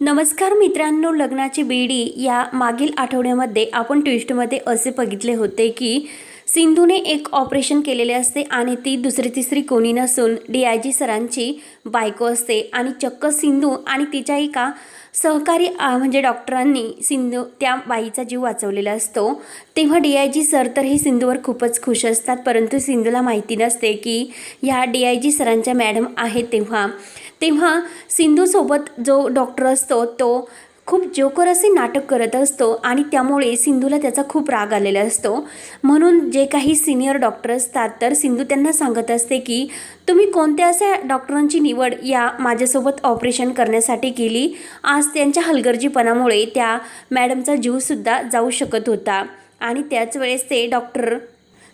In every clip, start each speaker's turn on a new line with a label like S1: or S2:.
S1: नमस्कार मित्रांनो लग्नाची बेडी या मागील आठवड्यामध्ये आपण ट्विस्टमध्ये असे बघितले होते की सिंधूने एक ऑपरेशन केलेले असते आणि ती दुसरी तिसरी कोणी नसून डी आय जी सरांची बायको असते आणि चक्क सिंधू आणि तिच्या एका सहकारी म्हणजे डॉक्टरांनी सिंधू त्या बाईचा जीव वाचवलेला असतो. तेव्हा डी आय जी सर तर हे सिंधूवर खूपच खुश असतात परंतु सिंधूला माहिती नसते की ह्या डी आय जी सरांच्या मॅडम आहेत तेव्हा. तेव्हा सिंधूसोबत जो डॉक्टर असतो तो खूप जोकर असे नाटक करत असतो आणि त्यामुळे सिंधूला त्याचा खूप राग आलेला असतो. म्हणून जे काही सिनियर डॉक्टर असतात तर सिंधू त्यांना सांगत असते की तुम्ही कोणत्या अशा डॉक्टरांची निवड या माझ्यासोबत ऑपरेशन करण्यासाठी केली? आज त्यांच्या हलगर्जीपणामुळे त्या मॅडमचा जीवसुद्धा जाऊ शकत होता. आणि त्याच वेळेस ते डॉक्टर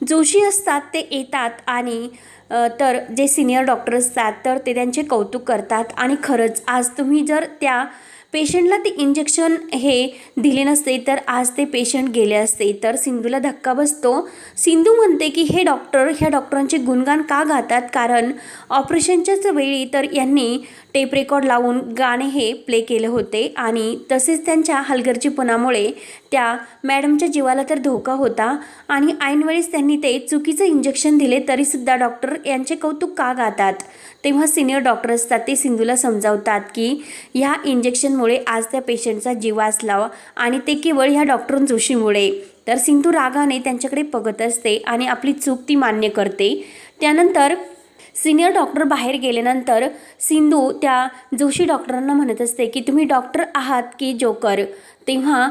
S1: जोशी असतात ते येतात आणि तर जे सिनियर डॉक्टर असतात तर ते त्यांचे कौतुक करतात. आणि खरंच आज तुम्ही जर त्या पेशंटला ते इंजेक्शन हे दिले नसते तर आज ते पेशंट गेले असते. तर सिंधूला धक्का बसतो. सिंधू म्हणते की हे डॉक्टर ह्या डॉक्टरांचे गुणगान का गातात? कारण ऑपरेशनच्याच वेळी तर यांनी टेप रेकॉर्ड लावून गाणे हे प्ले केले होते आणि तसेच त्यांच्या हलगर्जीपणामुळे त्या मॅडमच्या जीवाला तर धोका होता आणि ऐनवेळेस त्यांनी ते चुकीचं इंजेक्शन दिले तरीसुद्धा डॉक्टर यांचे कौतुक का गातात? तेव्हा सिनियर डॉक्टर असतात ते सिंधूला समजावतात की ह्या इंजेक्शनमुळे आज त्या पेशंटचा जीव वाचला आणि ते केवळ ह्या डॉक्टर जोशीमुळे. तर सिंधू रागाने त्यांच्याकडे बघत असते आणि आपली चूक ती मान्य करते. त्यानंतर सिनियर डॉक्टर बाहेर गेल्यानंतर सिंधू त्या जोशी डॉक्टरांना म्हणत असते की तुम्ही डॉक्टर आहात की जोकर? तेव्हा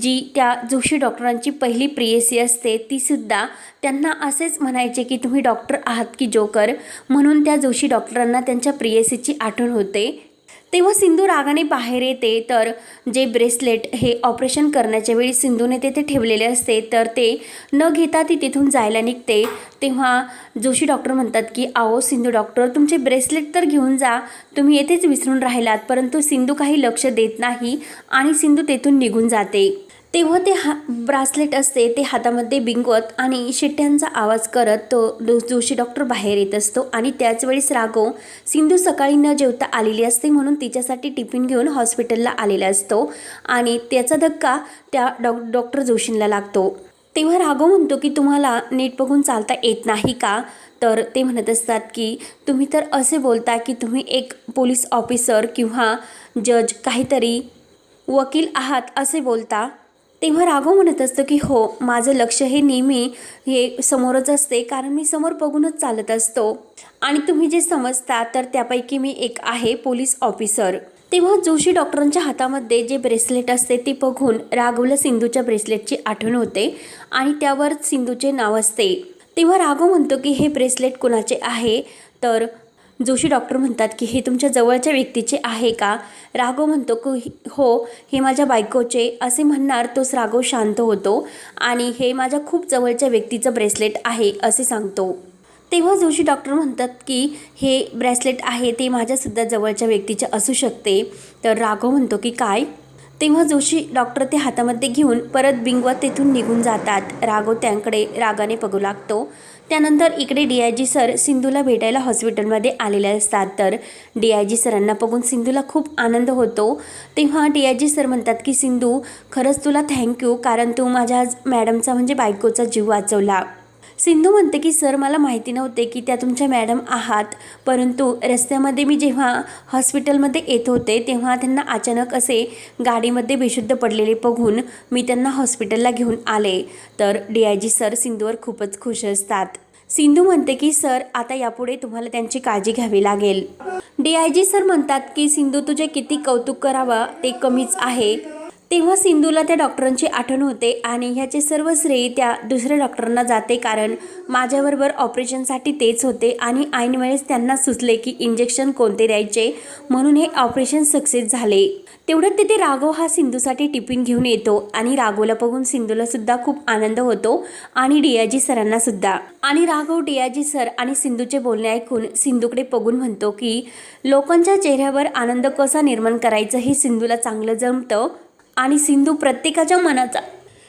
S1: जी त्या जोशी डॉक्टरांची पहिली प्रियसी असते तीसुद्धा त्यांना असेच म्हणायचे की तुम्ही डॉक्टर आहात की जोकर? म्हणून त्या जोशी डॉक्टरांना त्यांच्या प्रियसीची आठवण होते. तेव्हा सिंधू रागाने बाहेर येते तर जे ब्रेसलेट हे ऑपरेशन करण्याच्या वेळी सिंधूने तेथे ठेवलेले असते तर ते न घेता ती तिथून जायला निघते. तेव्हा जोशी डॉक्टर म्हणतात की आओ सिंधू डॉक्टर तुमचे ब्रेसलेट तर घेऊन जा तुम्ही येथेच विसरून राहिलात परंतु सिंधू काही लक्ष देत नाही आणि सिंधू तेथून निघून जाते. तेव्हा ते हा ब्रासलेट असते ते हातामध्ये बिंगवत आणि शिट्ट्यांचा आवाज करत तो जोशी डॉक्टर बाहेर येत असतो आणि त्याचवेळेस राघव सिंधू सकाळी न जेवता आलेली असते म्हणून तिच्यासाठी टिफिन घेऊन हॉस्पिटलला आलेला असतो आणि त्याचा धक्का त्या डॉ डॉक्टर जोशींना लागतो. तेव्हा राघव म्हणतो की तुम्हाला नीट बघून चालता येत नाही का? तर ते म्हणत असतात की तुम्ही तर असे बोलता की तुम्ही एक पोलीस ऑफिसर किंवा जज काहीतरी वकील आहात असे बोलता. तेव्हा राघव म्हणत असतं की हो माझं लक्ष हे नेहमी हे समोरच असते कारण मी समोर बघूनच चालत असतो. आणि तुम्ही जे समजता तर त्यापैकी मी एक आहे पोलीस ऑफिसर. तेव्हा जोशी डॉक्टरांच्या हातामध्ये जे ब्रेसलेट असते ते बघून राघवला सिंधूच्या ब्रेसलेटची आठवण होते आणि त्यावर सिंधूचे नाव असते. तेव्हा राघव म्हणतो की हे ब्रेसलेट कुणाचे आहे? तर जोशी डॉक्टर म्हणतात की हे तुमच्या जवळच्या व्यक्तीचे आहे का? राघव म्हणतो की हो हे माझ्या बायकोचे. असे म्हणणार तोच राघव शांत होतो आणि हे माझ्या खूप जवळच्या व्यक्तीचं ब्रेसलेट आहे असे सांगतो. तेव्हा जोशी डॉक्टर म्हणतात की हे ब्रेसलेट आहे ते माझ्यासुद्धा जवळच्या व्यक्तीचे असू शकते. तर राघव म्हणतो की काय? तेव्हा जोशी डॉक्टर ते हातामध्ये घेऊन परत बिंगवत तेथून निघून जातात. राघव त्यांकडे रागाने बघू लागतो. त्यानंतर इकडे डी आय जी सर सिंधूला भेटायला हॉस्पिटलमध्ये आलेले असतात. तर डी आय जी सरांना बघून सिंधूला खूप आनंद होतो. तेव्हा डी आय जी सर म्हणतात की सिंधू खरंच तुला थँक्यू कारण तू माझ्या मॅडमचा म्हणजे बायकोचा जीव वाचवला. सिंधू म्हणते की सर मला माहिती नव्हते की त्या तुमच्या मॅडम आहात. परंतु रस्त्यामध्ये मी जेव्हा हॉस्पिटलमध्ये येत होते तेव्हा त्यांना अचानक असे गाडीमध्ये बेशुद्ध पडलेले बघून मी त्यांना हॉस्पिटलला घेऊन आले. तर डी आय जी सर सिंधूवर खूपच खुश असतात. सिंधू म्हणते की सर आता यापुढे तुम्हाला त्यांची काळजी घ्यावी लागेल. डी आय जी सर म्हणतात की सिंधू तुझे किती कौतुक करावं? ते कमीच आहे. तेव्हा सिंधूला त्या डॉक्टरांची आठवण होते आणि ह्याचे सर्व श्रेय त्या दुसऱ्या डॉक्टरांना जाते कारण माझ्याबरोबर ऑपरेशनसाठी तेच होते आणि ऐन वेळेस त्यांना सुचले की इंजेक्शन कोणते द्यायचे म्हणून हे ऑपरेशन सक्सेस झाले. तेवढ्यात तिथे राघव हा सिंधूसाठी टिफिन घेऊन येतो आणि राघवला बघून सिंधूला सुद्धा खूप आनंद होतो आणि डियाजी सरांना सुद्धा. आणि राघव डियाजी सर आणि सिंधूचे बोलणे ऐकून सिंधूकडे बघून म्हणतो की लोकांच्या चेहऱ्यावर आनंद कसा निर्माण करायचं हे सिंधूला चांगलं जमतं? आणि सिंधू प्रत्येकाच्या मनाचा.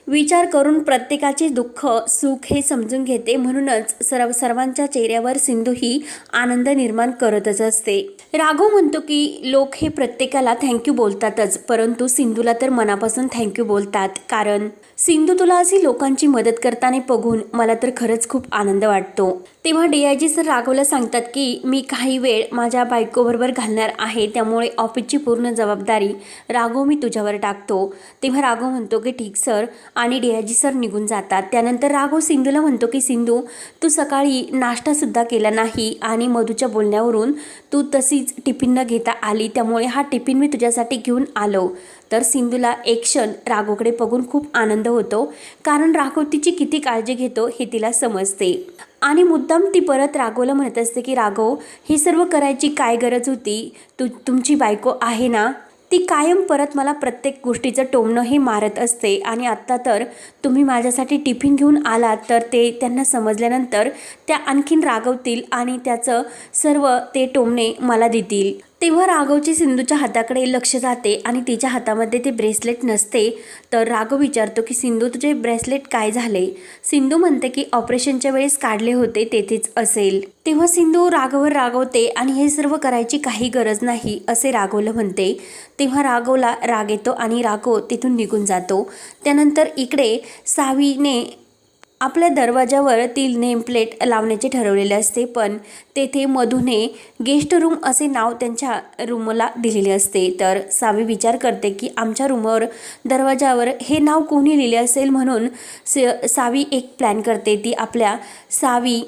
S1: विचार करून प्रत्येकाचे दुःख सुख हे समजून घेते म्हणूनच सर्व सर्वांच्या चेहऱ्यावर सिंधू ही आनंद निर्माण करतच असते. राघव म्हणतो की लोक हे प्रत्येकाला थँक्यू बोलतातच परंतु सिंधूला तर मनापासून थँक्यू बोलतात. कारण सिंधू तुला अशी लोकांची मदत करताना बघून मला तर खरंच खूप आनंद वाटतो. तेव्हा डी आय जी सर राघवला सांगतात की मी काही वेळ माझ्या बायकोबरोबर घालणार आहे त्यामुळे ऑफिसची पूर्ण जबाबदारी राघव मी तुझ्यावर टाकतो. तेव्हा राघव म्हणतो की ठीक सर. आणि डी आय जी सर निघून जातात. त्यानंतर राघव सिंधूला म्हणतो की सिंधू तू सकाळी नाश्तासुद्धा केला नाही आणि मधूच्या बोलण्यावरून तू तशीच टिफिन न घेता आली त्यामुळे हा टिफिन मी तुझ्यासाठी घेऊन आलो. तर सिंधूला एक क्षण राघवकडे बघून खूप आनंद होतो कारण राघव तिची किती काळजी घेतो हे तिला समजते. आणि मुद्दाम ती परत राघवला म्हणत असते की राघव हे सर्व करायची काय गरज होती? तू तुमची बायको आहे ना? ती कायम परत मला प्रत्येक गोष्टीचं टोमणं हे मारत असते आणि आत्ता तर तुम्ही माझ्यासाठी टिफिन घेऊन आलात तर ते त्यांना समजल्यानंतर त्या आणखीन रागवतील आणि त्याचं सर्व ते टोमणे मला देतील. तेव्हा राघवची सिंधूच्या हाताकडे लक्ष जाते आणि तिच्या हातामध्ये ते ब्रेसलेट नसते. तर राघव विचारतो की सिंधू तुझे ब्रेसलेट काय झाले? सिंधू म्हणते की ऑपरेशनच्या वेळेस काढले होते तेथेच असेल. तेव्हा सिंधू राघवर रागवते आणि हे सर्व करायची काही गरज नाही असे राघवला म्हणते. तेव्हा राघवला राग येतो आणि राघव तिथून निघून जातो. त्यानंतर इकडे सावीने आपल्या दरवाजावर ती नेमप्लेट लावण्याचे ठरवलेले असते पण तेथे मधूने गेस्ट रूम असे नाव त्यांच्या रूमला दिलेले असते. तर सावी विचार करते की आमच्या रूमवर दरवाजावर हे नाव कोणी लिहिले असेल म्हणून स सावी एक प्लॅन करते. ती आपल्या सावी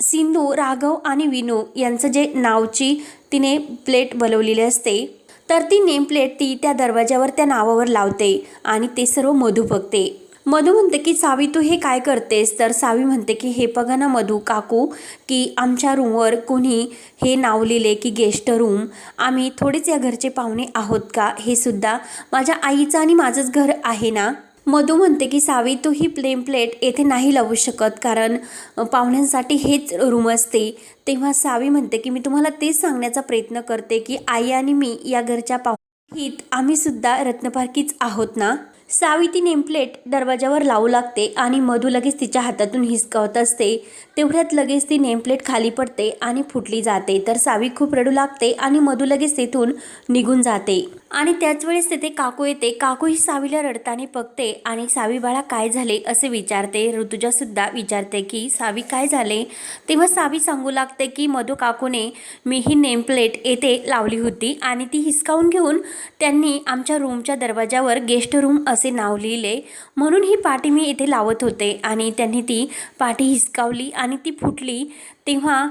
S1: सिंधू राघव आणि विनू यांचं जे नावची तिने प्लेट बनवलेली असते तर ती नेमप्लेट ती त्या दरवाजावर त्या नावावर लावते आणि ते सर्व मधू बघते. मधू म्हणते की सावी तू हे काय करतेस? तर सावी म्हणते की हे बघा ना मधू काकू की आमच्या रूमवर कोणी हे नाव लिहिले की गेस्ट रूम. आम्ही थोडेच या घरचे पाहुणे आहोत का? हे सुद्धा माझ्या आईचं आणि माझंच घर आहे ना? मधू म्हणते की सावी तू ही प्लेन प्लेट येथे नाही लावू शकत कारण पाहुण्यांसाठी हेच रूम असते. तेव्हा सावी म्हणते की मी तुम्हाला तेच सांगण्याचा प्रयत्न करते की आई आणि मी या घरच्या पाहु हित आम्ही सुद्धा रत्नपारखीच आहोत ना? सावी ती नेमप्लेट दरवाजावर लावू लागते आणि मधू लगेच तिच्या हातातून हिसकावत असते. तेवढ्यात लगेच ती नेमप्लेट खाली पडते आणि फुटली जाते. तर सावी खूप रडू लागते आणि मधू लगेच तेथून निघून जाते. आणि त्याच वेळेस तेथे काकू येते. काकू ही सावीला रडताना बघते आणि सावी बाळा काय झाले? असे विचारते. ऋतुजासुद्धा विचारते की सावी काय झाले? तेव्हा सावी सांगू लागते की मधू काकूने मी ही नेमप्लेट येथे लावली होती आणि ती हिसकावून घेऊन त्यांनी आमच्या रूमच्या दरवाजावर गेस्ट रूम असे नाव लिहिले. म्हणून ही पाठी मी येथे लावत होते आणि त्यांनी ती पाठी हिसकावली आणि ती फुटली. तेव्हा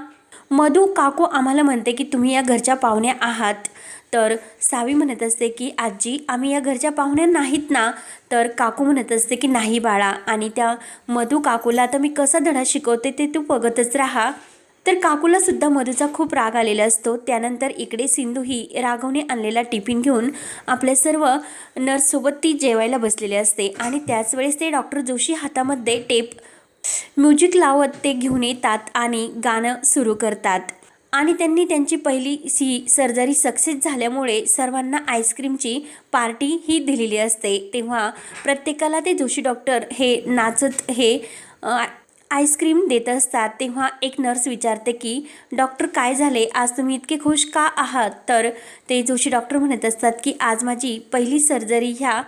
S1: मधू काकू आम्हाला म्हणते की तुम्ही या घरच्या पाहुण्या आहात. तर सावी म्हणत असते की आजी आम्ही या घरच्या पाहुण्या नाहीत ना? तर काकू म्हणत असते की नाही बाळा आणि त्या मधू काकूला तर मी कसा धडा शिकवते ते तू बघतच राहा. तर काकूला सुद्धा मधूचा खूप राग आलेला असतो. त्यानंतर इकडे सिंधू ही राघवने आणलेला टिफिन घेऊन आपल्या सर्व नर्ससोबत ती जेवायला बसलेली असते. आणि त्याच वेळेस ते डॉक्टर जोशी हातामध्ये टेप म्युझिक लावत ते घेऊन येतात आणि गाणं सुरू करतात. आणि त्यांनी त्यांची पहिली सी सर्जरी सक्सेस झाल्यामुळे सर्वांना आईस्क्रीमची पार्टी ही दिलेली असते. तेव्हा प्रत्येकाला ते जोशी डॉक्टर हे नाचत हे अ, आईस्क्रीम देत असतात. तेव्हा एक नर्स विचारते की डॉक्टर काय झाले? आज तुम्ही इतके खुश का आहात? तर ते जोशी डॉक्टर म्हणत असतात की आज माझी पहिली सर्जरी ह्या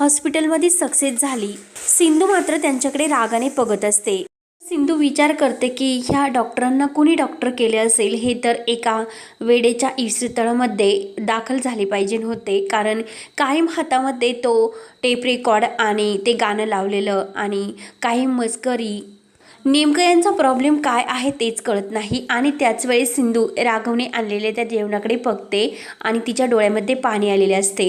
S1: हॉस्पिटलमध्ये सक्सेस झाली. सिंधू मात्र त्यांच्याकडे रागाने बघत असते. सिंधू विचार करते की ह्या डॉक्टरांना कुणी डॉक्टर केले असेल हे तर एका वेडेच्या इस्रितळामध्ये दाखल झाले पाहिजे होते. कारण कायम हातामध्ये तो टेप रेकॉर्ड आणि ते गाणं लावलेलं आणि काही मस्करी नेमकं यांचा प्रॉब्लेम काय आहे तेच कळत नाही. आणि त्याच वेळेस सिंधू राघवने आणलेल्या त्या जेवणाकडे बघते आणि तिच्या डोळ्यामध्ये पाणी आलेले असते.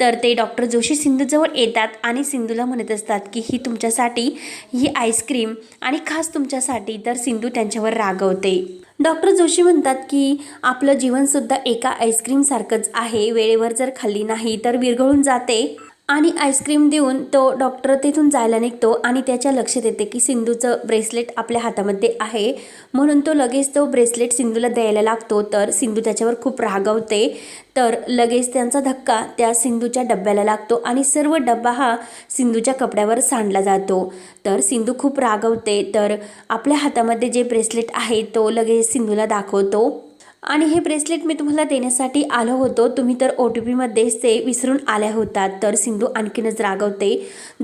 S1: तर ते डॉक्टर जोशी सिंधूजवळ येतात आणि सिंधूला म्हणत असतात की ही तुमच्यासाठी ही आईस्क्रीम आणि खास तुमच्यासाठी. तर सिंधू त्यांच्यावर रागवते. डॉक्टर जोशी म्हणतात की आपलं जीवनसुद्धा एका आईस्क्रीमसारखंच आहे. वेळेवर जर खाल्ली नाही तर विरघळून जाते. आणि आईस्क्रीम देऊन तो डॉक्टर तिथून जायला निघतो आणि त्याच्या लक्षात येते की सिंधूचं ब्रेसलेट आपल्या हातामध्ये आहे. म्हणून तो लगेच तो ब्रेसलेट सिंधूला द्यायला लागतो. तर सिंधू त्याच्यावर खूप रागवते. तर लगेच त्यांचा धक्का त्या सिंधूच्या डब्याला लागतो आणि सर्व डब्बा हा सिंधूच्या कपड्यावर सांडला जातो. तर सिंधू खूप रागवते. तर आपल्या हातामध्ये जे ब्रेसलेट आहे तो लगेच सिंधूला दाखवतो. आणि हे ब्रेसलेट मी तुम्हाला देण्यासाठी आलो होतो. तुम्ही तर ओ टी पीमध्येच ते विसरून आल्या होतात. तर सिंधू आणखीनच रागवते.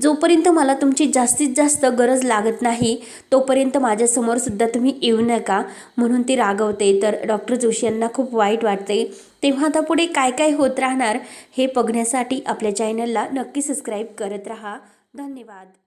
S1: जोपर्यंत मला तुमची जास्तीत जास्त गरज लागत नाही तोपर्यंत माझ्यासमोर सुद्धा तुम्ही येऊ नका म्हणून ती रागवते. तर डॉक्टर जोशी यांना खूप वाईट वाटते. तेव्हा आता पुढे काय काय होत राहणार हे बघण्यासाठी आपल्या चॅनलला नक्की सबस्क्राईब करत राहा. धन्यवाद.